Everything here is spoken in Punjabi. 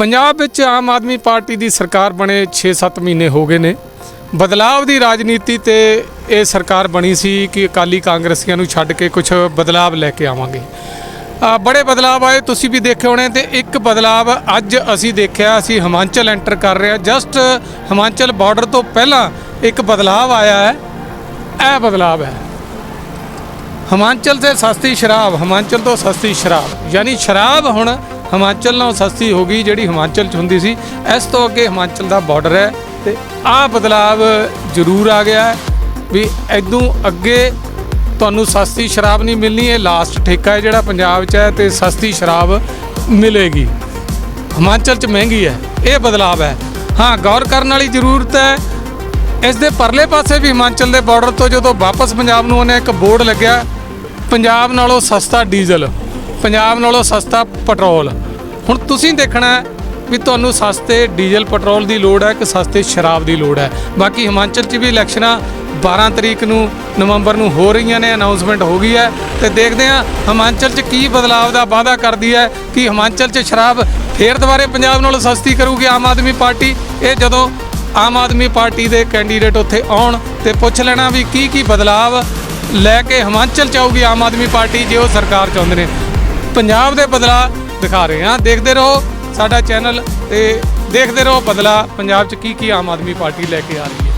ਪੰਜਾਬ ਵਿੱਚ ਆਮ ਆਦਮੀ ਪਾਰਟੀ ਦੀ ਸਰਕਾਰ ਬਣੇ 6-7 ਮਹੀਨੇ ਹੋ ਗਏ ਨੇ। ਬਦਲਾਵ ਦੀ ਰਾਜਨੀਤੀ ਤੇ ਇਹ ਸਰਕਾਰ ਬਣੀ ਸੀ ਕਿ ਅਕਾਲੀ ਕਾਂਗਰਸੀਆਂ ਨੂੰ ਛੱਡ ਕੇ ਕੁਝ ਬਦਲਾਵ ਲੈ ਕੇ ਆਵਾਂਗੇ। ਬੜੇ ਬਦਲਾਵ ਆਏ, ਤੁਸੀਂ ਵੀ ਦੇਖੇ ਹੋਣੇ ਤੇ ਇੱਕ ਬਦਲਾਵ ਅੱਜ ਅਸੀਂ ਦੇਖਿਆ, ਅਸੀਂ ਹਿਮਾਚਲ ਐਂਟਰ ਕਰ ਰਹੇ ਹਾਂ। ਜਸਟ ਹਿਮਾਚਲ ਬਾਰਡਰ ਤੋਂ ਪਹਿਲਾਂ ਇੱਕ ਬਦਲਾਵ ਆਇਆ ਹੈ, ਇਹ ਬਦਲਾਵ ਹੈ। ਹਿਮਾਚਲ ਤੇ ਸਸਤੀ ਸ਼ਰਾਬ, ਹਿਮਾਚਲ ਤੋਂ ਸਸਤੀ ਸ਼ਰਾਬ, ਯਾਨੀ ਸ਼ਰਾਬ ਹੁਣ ਹਿਮਾਚਲ ਨਾਲੋਂ ਸਸਤੀ ਹੋ ਗਈ ਜਿਹੜੀ ਹਿਮਾਚਲ ਚ ਹੁੰਦੀ ਸੀ। ਇਸ ਤੋਂ ਅੱਗੇ ਹਿਮਾਚਲ ਦਾ ਬਾਰਡਰ ਹੈ ਤੇ ਆਹ ਬਦਲਾਵ ਜ਼ਰੂਰ ਆ ਗਿਆ ਵੀ ਇਦੋਂ ਅੱਗੇ ਤੁਹਾਨੂੰ ਸਸਤੀ ਸ਼ਰਾਬ ਨਹੀਂ ਮਿਲਣੀ, ਇਹ ਲਾਸਟ ਠੇਕਾ ਹੈ ਜਿਹੜਾ ਪੰਜਾਬ 'ਚ ਹੈ ਤੇ ਸਸਤੀ ਸ਼ਰਾਬ ਮਿਲੇਗੀ। ਹਿਮਾਚਲ 'ਚ ਮਹਿੰਗੀ ਹੈ, ਇਹ ਬਦਲਾਵ ਹੈ। ਹਾਂ, ਗੌਰ ਕਰਨ ਵਾਲੀ ਜ਼ਰੂਰਤ ਹੈ। ਇਸ ਦੇ ਪਰਲੇ ਪਾਸੇ ਵੀ ਹਿਮਾਚਲ ਦੇ ਬਾਰਡਰ ਤੋਂ ਜਦੋਂ ਵਾਪਸ ਪੰਜਾਬ ਨੂੰ ਉਹਨੇ ਇੱਕ ਬੋਰਡ ਲੱਗਿਆ, ਪੰਜਾਬ ਨਾਲੋਂ ਸਸਤਾ ਡੀਜ਼ਲ। ਪੰਜਾਬ ਨਾਲੋਂ ਸਸਤਾ ਪੈਟਰੋਲ। ਹੁਣ ਤੁਸੀਂ ਦੇਖਣਾ ਵੀ ਤੁਹਾਨੂੰ ਸਸਤੇ ਡੀਜ਼ਲ ਪੈਟਰੋਲ ਦੀ ਲੋੜ ਹੈ ਕਿ ਸਸਤੇ ਸ਼ਰਾਬ ਦੀ ਲੋੜ ਹੈ। ਬਾਕੀ ਹਿਮਾਚਲ 'ਚ ਵੀ ਇਲੈਕਸ਼ਨਾਂ 12 ਤਰੀਕ ਨੂੰ, ਨਵੰਬਰ ਨੂੰ ਹੋ ਰਹੀਆਂ ਨੇ, ਅਨਾਉਂਸਮੈਂਟ ਹੋ ਗਈ ਹੈ। ਤੇ ਦੇਖਦੇ ਹਾਂ ਹਿਮਾਚਲ 'ਚ ਕੀ ਬਦਲਾਵ ਦਾ ਵਾਅਦਾ ਕਰਦੀ ਹੈ ਕਿ ਹਿਮਾਚਲ 'ਚ ਸ਼ਰਾਬ ਫੇਰ ਦੁਬਾਰੇ ਪੰਜਾਬ ਨਾਲੋਂ ਸਸਤੀ ਕਰੂਗੀ ਆਮ ਆਦਮੀ ਪਾਰਟੀ। ਇਹ ਜਦੋਂ ਆਮ ਆਦਮੀ ਪਾਰਟੀ ਦੇ ਕੈਂਡੀਡੇਟ ਉੱਥੇ ਆਉਣ ਤੇ ਪੁੱਛ ਲੈਣਾ ਵੀ ਕੀ ਕੀ ਬਦਲਾਵ ਲੈ ਕੇ ਹਿਮਾਚਲ ਚ ਆਊਗੀ ਆਮ ਆਦਮੀ ਪਾਰਟੀ, ਜੇ ਉਹ ਸਰਕਾਰ ਚਾਹੁੰਦੇ ਨੇ। ਪੰਜਾਬ ਦੇ ਬਦਲਾ ਦਿਖਾ ਰਹੇ ਹਾਂ। ਦੇਖਦੇ ਰਹੋ ਸਾਡਾ ਚੈਨਲ ਤੇ ਦੇਖਦੇ ਰਹੋ ਬਦਲਾ। ਪੰਜਾਬ ਚ ਕੀ ਕੀ ਆਮ ਆਦਮੀ ਪਾਰਟੀ ਲੈ ਕੇ ਆ ਰਹੀ ਹੈ।